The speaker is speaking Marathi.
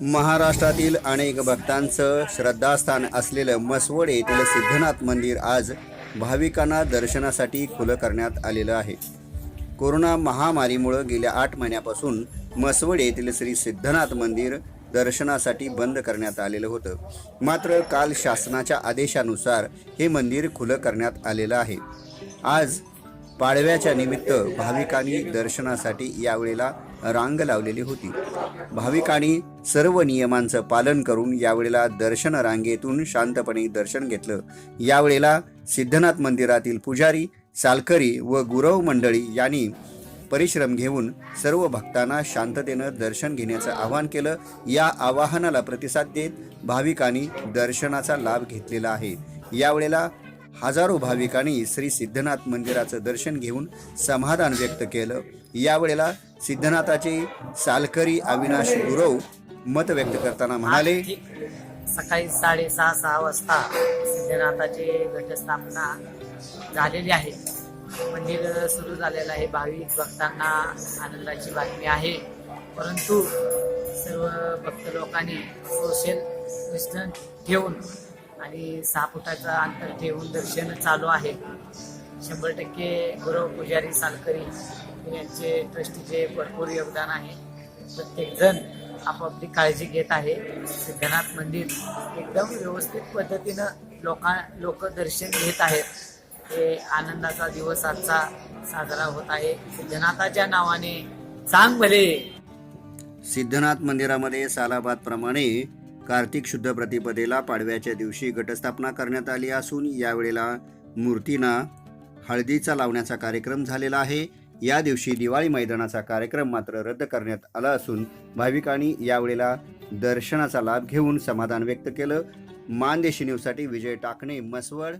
महाराष्ट्रातील अनेक भक्तांचं श्रद्धास्थान असलेलं मसवड येथील सिद्धनाथ मंदिर आज भाविकांना दर्शनासाठी खुलं करण्यात आलेलं आहे. कोरोना महामारीमुळं गेल्या आठ महिन्यापासून मसवड येथील श्री सिद्धनाथ मंदिर दर्शनासाठी बंद करण्यात आलेलं होतं. मात्र काल शासनाच्या आदेशानुसार हे मंदिर खुलं करण्यात आलेलं आहे. आज पाडव्याच्या निमित्त भाविकांनी दर्शनासाठी यावेळेला रांग लावलेली होती. भाविकांनी सर्व नियमांचं पालन करून यावेळेला दर्शन रांगेतून शांतपणे दर्शन घेतलं. यावेळेला सिद्धनाथ मंदिरातील पुजारी सालकरी व गुरव मंडळी यांनी परिश्रम घेऊन सर्व भक्तांना शांततेनं दर्शन घेण्याचं आवाहन केलं. या आवाहनाला प्रतिसाद देत भाविकांनी दर्शनाचा लाभ घेतलेला आहे. यावेळेला हजारो भाविकांनी श्री सिद्धनाथ मंदिराचं दर्शन घेऊन समाधान व्यक्त केलं. यावेळेला सिद्धनाथाचे सालकरी अविनाश गुरव मत व्यक्त करताना म्हणाले सकाळी साडेसहा सहा वाजता सिद्धनाथाची घटस्थापना झालेली आहे. मंदिर सुरू झालेलं आहे. भाविक भक्तांना आनंदाची बातमी आहे. परंतु सर्व भक्त लोकांनी सोशल डिस्टन्स ठेवून आणि सहा फुटाचं अंतर ठेवून दर्शन चालू आहे. शंभर टक्के गुरव पुजारी सालकरी यांचे ट्रस्टीचे भरपूर योगदान आहे. प्रत्येकजण आपापली काळजी घेत आहे. सिद्धनाथ मंदिर एकदम व्यवस्थित पद्धतीनं लोका लोक दर्शन घेत आहेत. हे आनंदाचा दिवस आजचा साजरा होत आहे. सिद्धनाथाच्या नावाने चांग भले. सिद्धनाथ मंदिरामध्ये सालाबाद प्रमाणे कार्तिक शुद्ध प्रतिपदेला पाडव्याच्या दिवशी घटस्थापना करण्यात आली असून यावेळेला मूर्तींना हळदीचा लावण्याचा कार्यक्रम झालेला आहे. या दिवशी दिवाळी मैदानाचा कार्यक्रम मात्र रद्द करण्यात आला असून भाविकांनी यावेळेला दर्शनाचा लाभ घेऊन समाधान व्यक्त केलं. मानदेशी न्यूजसाठी विजय टाकणे मसवड